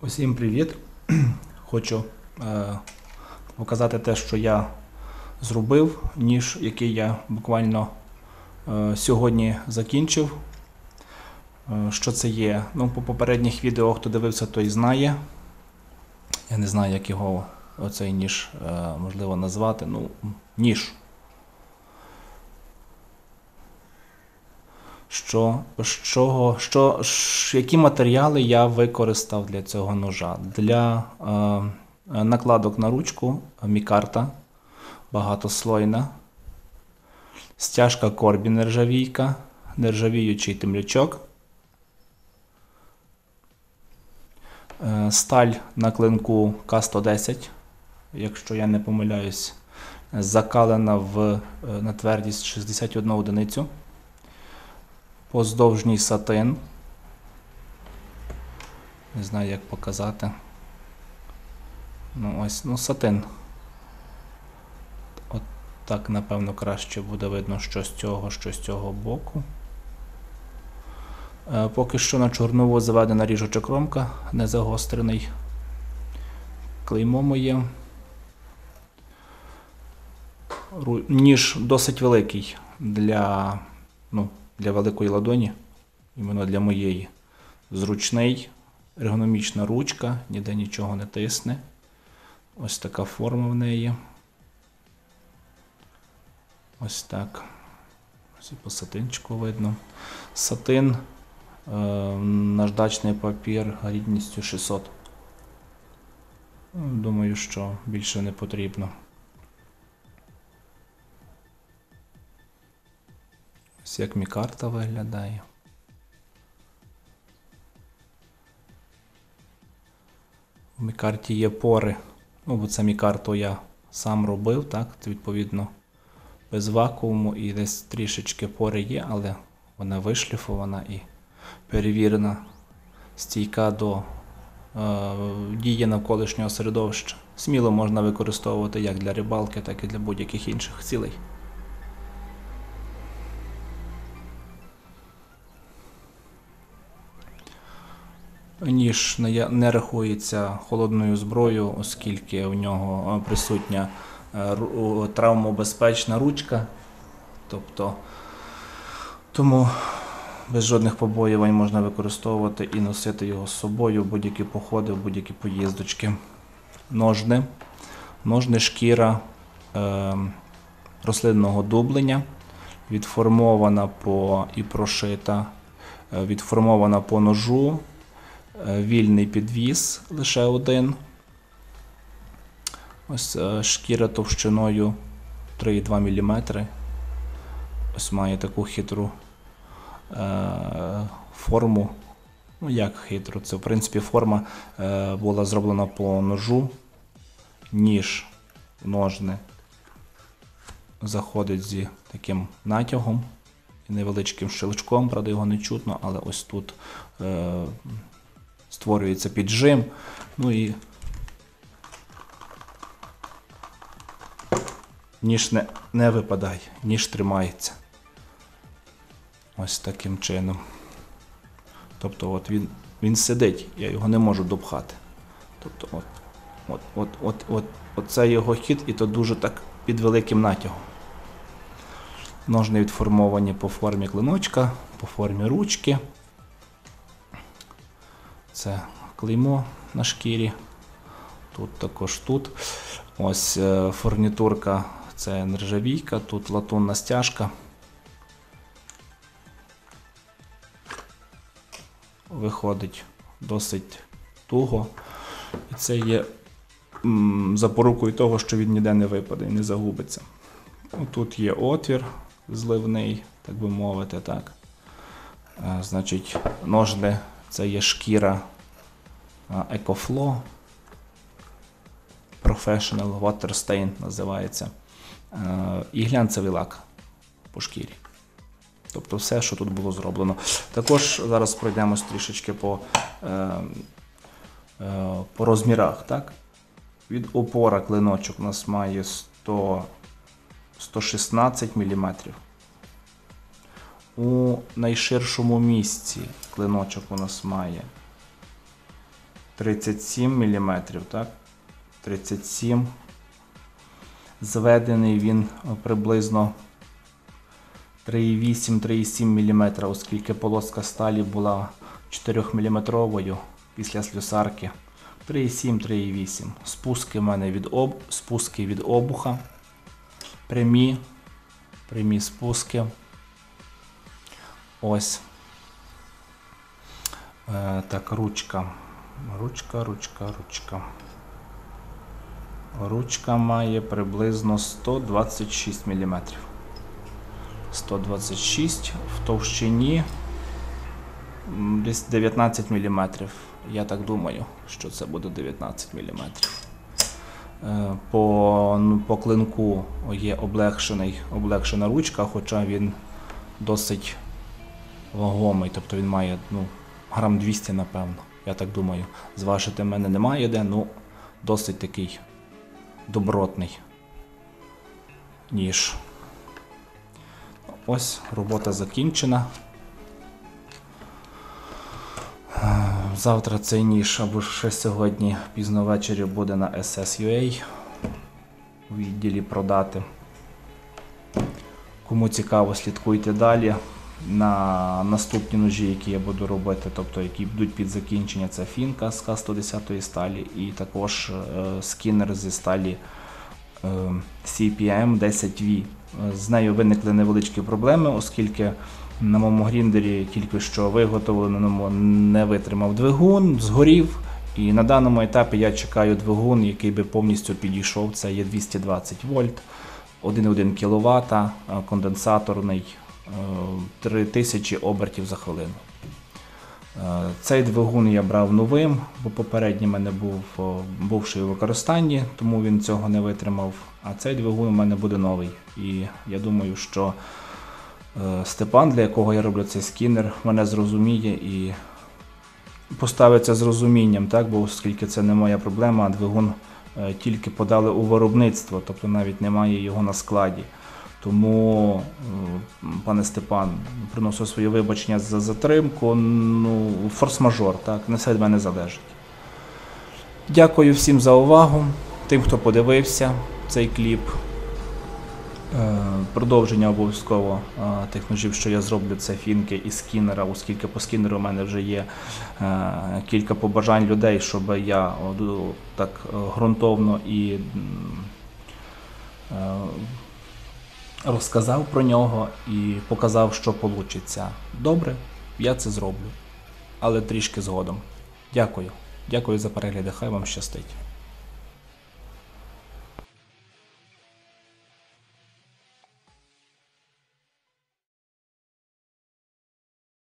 Усім привіт! Хочу е, показати те, що я зробив, ніж який я буквально е, сьогодні закінчив. Е, що це є? Ну, по попередніх відео, хто дивився, той знає. Я не знаю, як його оцей ніж е, можливо назвати. Ну, ніж. Що, що, що, які матеріали я використав для цього ножа? Для е, накладок на ручку мікарта багатослойна, стяжка корбі нержавійка, нержавіючий темлячок, е, сталь на клинку К110, якщо я не помиляюсь, закалена в, е, на твердість 61 одиницю поздовжній сатин. Не знаю, як показати. Ну, ось, ну, сатин. От так, напевно, краще буде видно, що з цього, що з цього боку. Е, поки що на чорнову заведена ріжуча кромка, не загострений. Клеймо моє. Ру- Ніж досить великий для, ну, для великої ладоні, іменно для моєї. Зручний, ергономічна ручка, ніде нічого не тисне. Ось така форма в неї. Ось так. Ось по сатинчику видно. Сатин, е, наждачний папір рідністю 600. Ну, Думаю, що більше не потрібно. Ось як мікарта виглядає. У мікарті є пори. Ну, бо це мікарту я сам робив, так? Це, відповідно, без вакууму і десь трішечки пори є, але вона вишліфована і перевірена, стійка до е, дії навколишнього середовища. Сміло можна використовувати як для рибалки, так і для будь-яких інших цілей. Ніж не рахується холодною зброєю, оскільки у нього е, присутня е, травмобезпечна ручка. Тобто, тому без жодних побоювань можна використовувати і носити його з собою в будь-які походи, в будь-які поїздочки. Ножни. Ножни шкіра е, рослинного дублення, відформована по і прошита, е, відформована по ножу. Е, Вільний підвіс лише один. Ось е, шкіра товщиною 3,2 мм. Ось має таку хитру е, форму. Ну, як хитру? Це, в принципі, форма була зроблена по ножу. Ніж ножне заходить зі таким натягом і невеличким щелчком, правда, його не чутно, але ось тут. Створюється піджим. Ну і ніж не, не випадає, ніж тримається. Ось таким чином. Тобто от він, він сидить, я його не можу допхати. Тобто от, от, от, от, от, от це його хід, і то дуже так під великим натягом. Ножни відформовані по формі клиночка, по формі ручки. Це клеймо на шкірі. Тут також тут. Ось е, фурнітурка це нержавійка, тут латунна стяжка. Виходить досить туго. І це є запорукою того, що він ніде не випаде і не загубиться. Тут є отвір зливний, так би мовити, так. Е, Значить, ножни це є шкіра EcoFlow. Professional Water Stain називається. Е, І глянцевий лак по шкірі. Тобто все, що тут було зроблено. Також зараз пройдемось трішечки по, е, е, по розмірах. Так? Від опора клиночок у нас має 100, 116 мм. У найширшому місці клиночок у нас має 37 мм, так? 37. Зведений він е, приблизно 3,8-3,7 мм, оскільки полоска сталі була 4 мм після слюсарки. 3,7-3,8. Спуски в мене від об... спуски від обуха. Прямі. Прямі спуски. Ось. Е, так, ручка. Ручка, ручка, ручка. Ручка має приблизно 126 мм. 126 в товщині десь 19 мм. Я так думаю, що це буде 19 мм. Е, По, ну, по клинку є облегшений, облегшена ручка, хоча він досить вагомий, тобто він має ну, грам 200, напевно. Я так думаю. Зважити в мене немає де, ну досить такий добротний ніж. Ось робота закінчена. Завтра цей ніж або ще сьогодні пізно ввечері буде на SSUA у відділі продати. Кому цікаво, слідкуйте далі. На наступні ножі, які я буду робити, тобто які йдуть під закінчення, це фінка з К110 сталі і також е, скінер зі сталі е, CPM 10V. Е, З нею виникли невеличкі проблеми, оскільки на моєму гріндері тільки що виготовленому не витримав двигун, згорів. І на даному етапі я чекаю двигун, який би повністю підійшов. Це є 220 вольт, 1,1 кВт, конденсаторний, 3000 обертів за хвилину. Е, Цей двигун я брав новим, бо попередній в мене був о, бувший у використанні, тому він цього не витримав. А цей двигун у мене буде новий. І я думаю, що е, Степан, для якого я роблю цей скінер, мене зрозуміє і поставиться з розумінням, так? бо оскільки це не моя проблема, двигун е, тільки подали у виробництво, тобто навіть немає його на складі. Тому, е, пане Степан, приношу своє вибачення за затримку. Ну, форс-мажор, так, не все від мене залежить. Дякую всім за увагу, тим, хто подивився цей кліп. Е, Продовження обов'язково е, тих ножів, що я зроблю, це фінки і скінера, оскільки по скінеру у мене вже є кілька побажань людей, щоб я так ґрунтовно і розказав про нього і показав, що вийде. Добре, я це зроблю, але трішки згодом. Дякую. Дякую за перегляди, хай вам щастить.